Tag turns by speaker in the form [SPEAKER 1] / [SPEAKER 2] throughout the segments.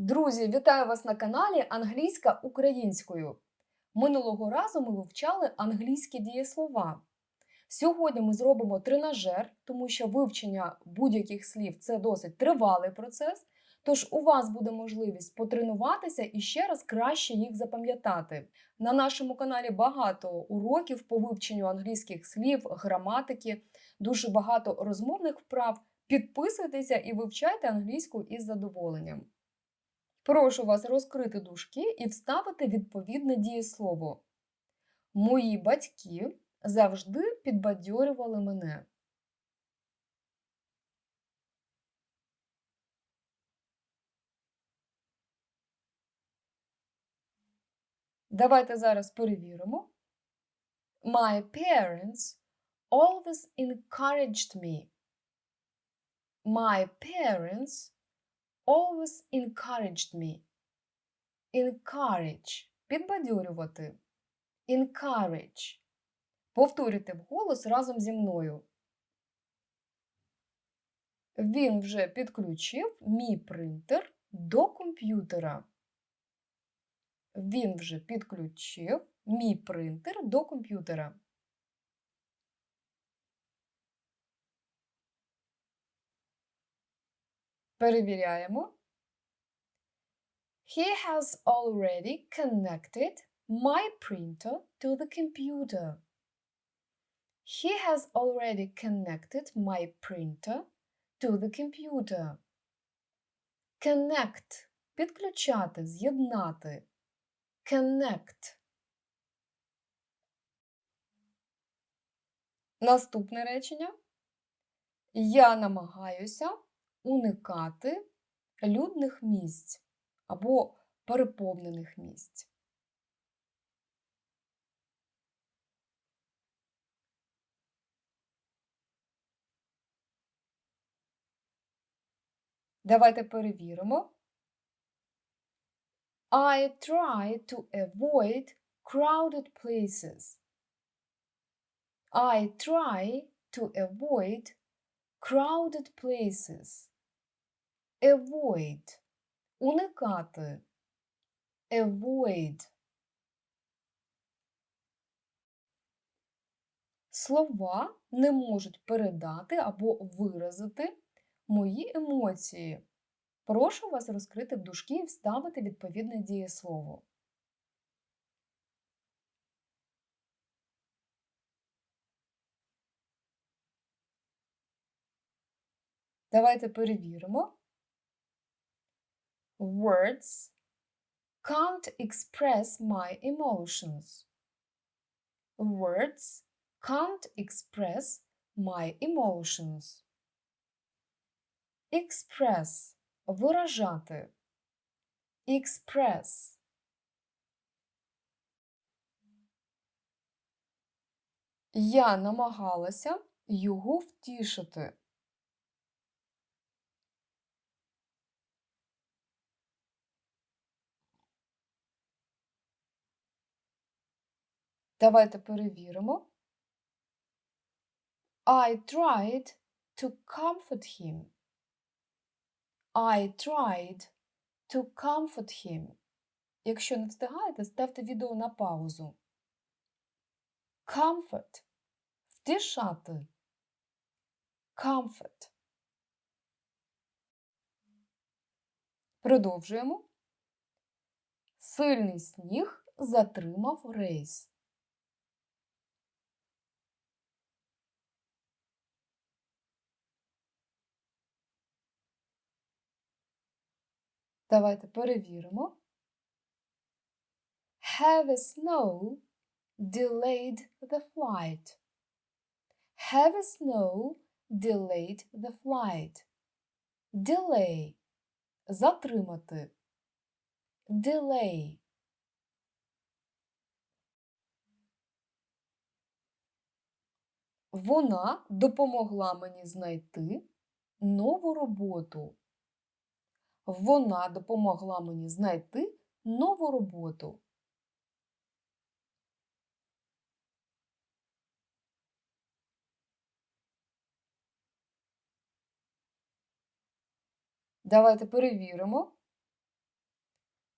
[SPEAKER 1] Друзі, вітаю вас на каналі Англійська українською. Минулого разу ми вивчали англійські дієслова. Сьогодні ми зробимо тренажер, тому що вивчення будь-яких слів це досить тривалий процес. Тож у вас буде можливість потренуватися і ще раз краще їх запам'ятати. На нашому каналі багато уроків по вивченню англійських слів, граматики, дуже багато розмовних вправ. Підписуйтеся і вивчайте англійську із задоволенням. Прошу вас розкрити дужки і вставити відповідне дієслово. Мої батьки завжди підбадьорювали мене. Давайте зараз перевіримо. My parents always encouraged me. My parents always encouraged me. Encourage – підбадьорювати. Encourage. Повторюйте вголос разом зі мною. Він вже підключив мій принтер до комп'ютера. Він вже підключив мій принтер до комп'ютера. Перевіряємо. He has already connected my printer to the computer. He has already connected my printer to the computer. Connect – підключати, з'єднати. Connect. Наступне речення. Я намагаюся уникати людних місць або переповнених місць. Давайте перевіримо. I try to avoid crowded places. I try to avoid crowded places. Avoid. Уникати. Avoid. Слова не можуть передати або виразити мої емоції. Прошу вас розкрити в дужки і вставити відповідне дієслово. Давайте перевіримо. Words can't express my emotions. Words can't express my emotions. Express виражати. Express. Я намагалася його втішити. Давайте перевіримо. I tried to comfort him. I tried to comfort him. Якщо не встигаєте, ставте відео на паузу. Comfort – втішати. Comfort. Продовжуємо. Сильний сніг затримав рейс. Давайте перевіримо. Heavy snow delayed the flight. Heavy snow delayed the flight. Delay – затримати. Delay. Вона допомогла мені знайти нову роботу. Вона допомогла мені знайти нову роботу. Давайте перевіримо.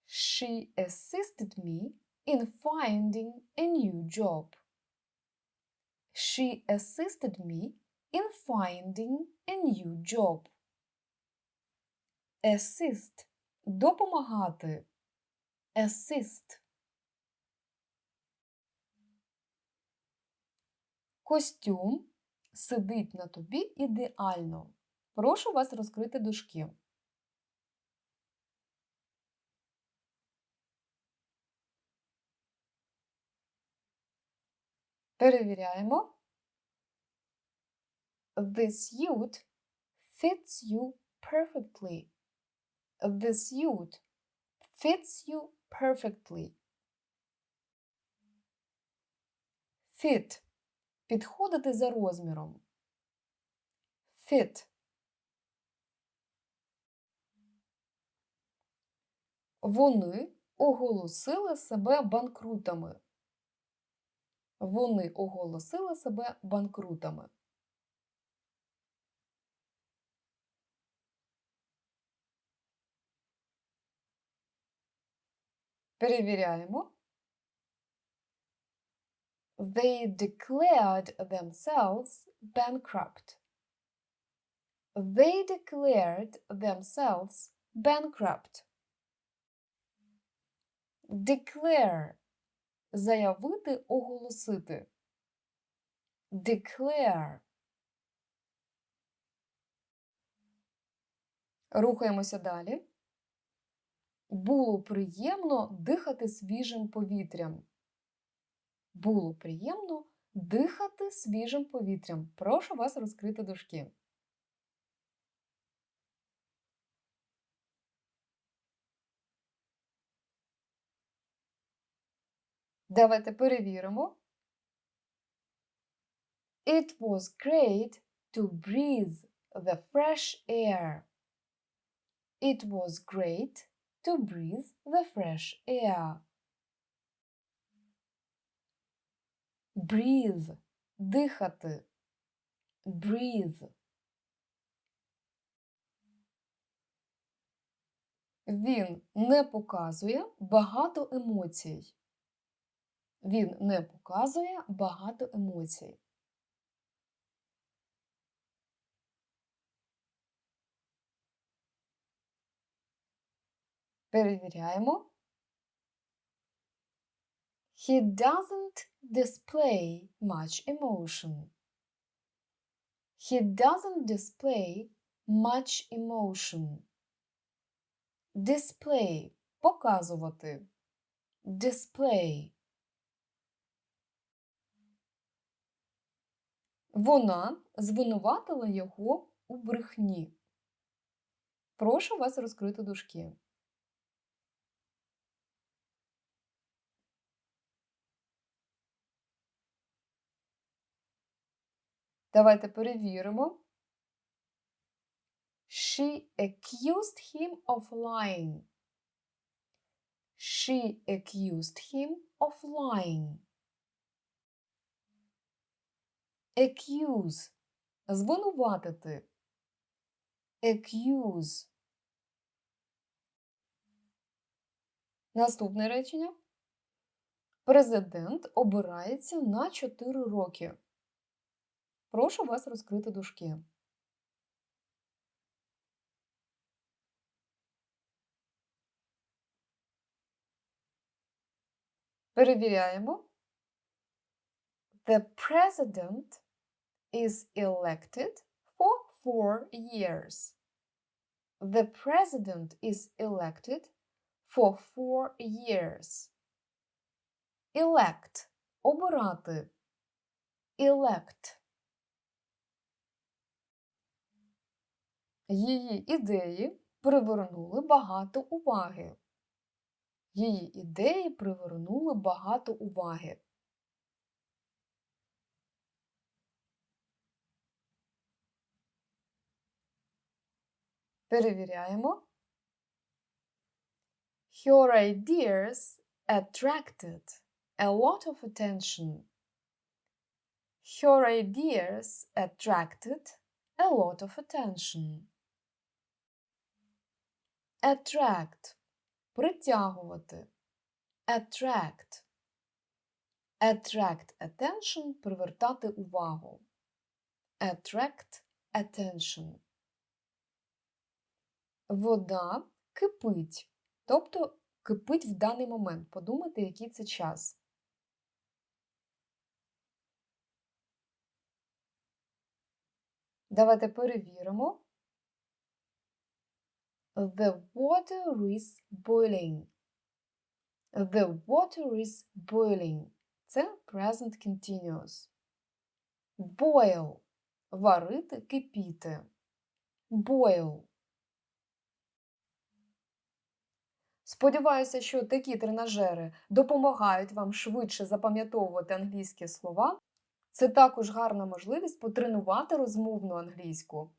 [SPEAKER 1] She assisted me in finding a new job. She assisted me in finding a new job. Assist – допомагати. Assist. Костюм сидить на тобі ідеально. Прошу вас розкрити дужки. Перевіряємо. The suit fits you perfectly. The suit fits you perfectly. Fit – підходити за розміром. Fit. Вони оголосили себе банкрутами. Вони оголосили себе банкрутами. Перевіряємо. They declared themselves bankrupt. They declared themselves bankrupt. Declare – заявити, оголосити. Declare. Рухаємося далі. Було приємно дихати свіжим повітрям. Було приємно дихати свіжим повітрям. Прошу вас розкрити дужки. Давайте перевіримо. It was great to breathe the fresh air. It was great to breathe the fresh air. Breathe – дихати. Breathe. Він не показує багато емоцій. Він не показує багато емоцій. Перевіряємо. He doesn't display much emotion. He doesn't display much emotion. Display – показувати. Display. Вона звинуватила його у брехні. Прошу вас розкрити дужки. Давайте перевіримо. She accused him of lying. She accused him of lying. Accuse – звинуватити. Accuse. Наступне речення. Президент обирається на 4 роки. Прошу вас розкрити дужки. Перевіряємо. The president is elected for four years. The president is elected for four years. Elect – обирати. Elect. Її ідеї привернули багато уваги. Її ідеї привернули багато уваги. Перевіряємо. Her ideas attracted a lot of attention. Her ideas attracted a lot of attention. Attract притягувати. Attract. Attract attention привертати увагу. Attract attention. Вода кипить. Тобто кипить в даний момент. Подумайте, який це час. Давайте перевіримо. The water is boiling. The water is boiling. Це present continuous. Boil – варити, кипіти. Boil. Сподіваюся, що такі тренажери допомагають вам швидше запам'ятовувати англійські слова. Це також гарна можливість потренувати розмовну англійську.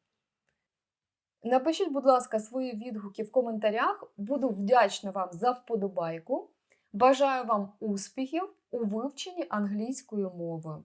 [SPEAKER 1] Напишіть, будь ласка, свої відгуки в коментарях. Буду вдячна вам за вподобайку. Бажаю вам успіхів у вивченні англійської мови.